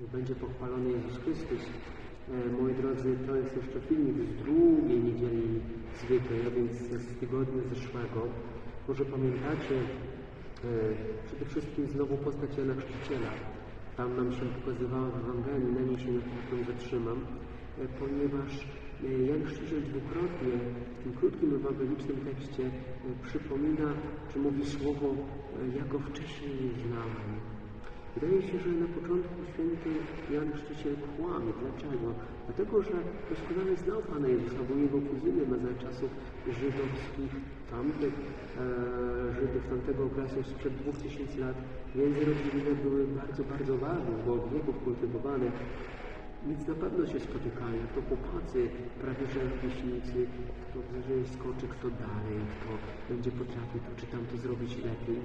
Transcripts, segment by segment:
będzie pochwalony Jezus Chrystus. E, moi drodzy, to jest jeszcze filmik z drugiej niedzieli zwykłej, a więc z tygodnia zeszłego. Może pamiętacie e, przede wszystkim znowu postać Jana Chrzciciela. Tam nam się pokazywała w Ewangelii, na niej się na chwilę zatrzymam, e, ponieważ Jan Chrzciciel dwukrotnie w tym krótkim ewangelicznym tekście przypomina, czy mówi słowo, ja go wcześniej nie znałem. Wydaje się, że na początku święty Jan Chrzciciel kłamie. Dlaczego? Dlatego, że doskonale znał Pana Jezusa, był jego kuzynem za czasów żydowskich, tamtych e, Żydów tamtego okresu sprzed 2000 lat. Więzy rodzinne były bardzo, bardzo ważne, bo od wieków kultywowane. Więc na pewno się spotykali, jak to chłopacy, prawie że rówieśnicy, kto wyżej skoczy, kto dalej, kto będzie potrafił to czy tamto zrobić lepiej.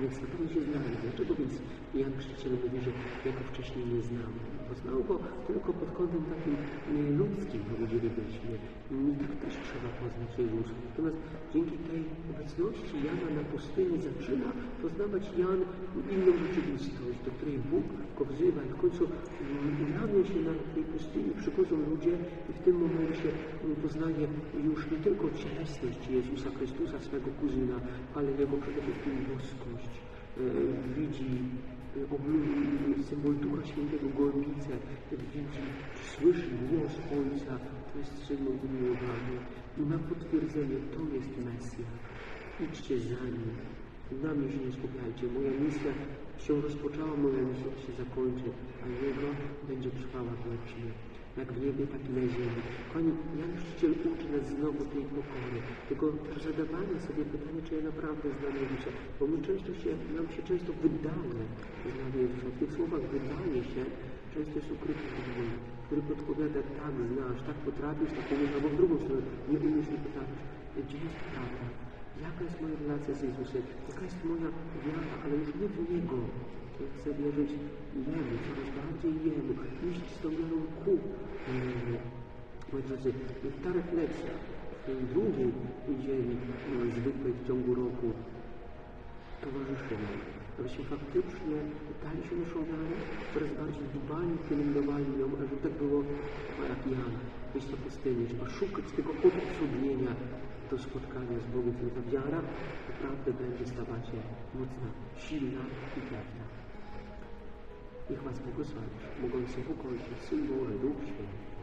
Więc na pewno się znali. Dlaczego więc Jan Chrzciciel mówi, że ja go wcześniej nie znał? Bo znał go tylko pod kątem takim e, ludzkim, powiedzielibyśmy. I tak też trzeba poznać Jezusa. Natomiast dzięki tej obecności Jana na pustyni zaczyna poznawać Jan inną rzeczywistość, do której Bóg go wzywa i w końcu mm, ujawnia się na tej pustyni, przychodzą ludzie i w tym momencie poznaje już nie tylko cielesność Jezusa Chrystusa, swego kuzyna, ale jego przede wszystkim boskość. E, widzi e, symbol Ducha Świętego Gorlicę, widzi, słyszy głos Ojca, to jest symbol umiłowania. I ma potwierdzenie, to jest Mesjasz. Idźcie za nim. Na mnie się nie skupiajcie. Moja misja się rozpoczęła, moja misja się zakończy, a Jego będzie trwała wiecznie. Jak w niebie, tak i na ziemi. Pani Jan Chrzciciel uczy nas znowu tej pokory, tego zadawania sobie pytania, czy ja naprawdę znam Jezusa. Bo my często się, nam się często wydaje, że znamy Jezusa. W tych słowach wydaje się, często jest ukryty podwójny, który podpowiada, tak znasz, tak potrafisz, tak umiesz, albo w drugą stronę, nie umiesz, nie potrafisz. Gdzie jest prawda? Jaka jest moja relacja z Jezusem? Jaka jest moja wiara, ale już nie w Niego. Ja chcę wierzyć Jemu, coraz bardziej Jemu, iść z tą wiarą ku Jemu. Moi drodzy, ta refleksja w tej drugiej niedzieli e, zwykłej w ciągu roku towarzyszy nam, abyśmy faktycznie dali się naszą wiarę, coraz bardziej dbali, pielęgnowali ją, żeby tak było jak Jan, wyjść na pustynię, trzeba szukać tego odosobnienia do spotkania z Bogiem, kiedy ta wiara naprawdę będzie stawać się mocna, silna i pewna. Niech Was błogosławi, mogący ukończyć Syn Boży, Duch Święty.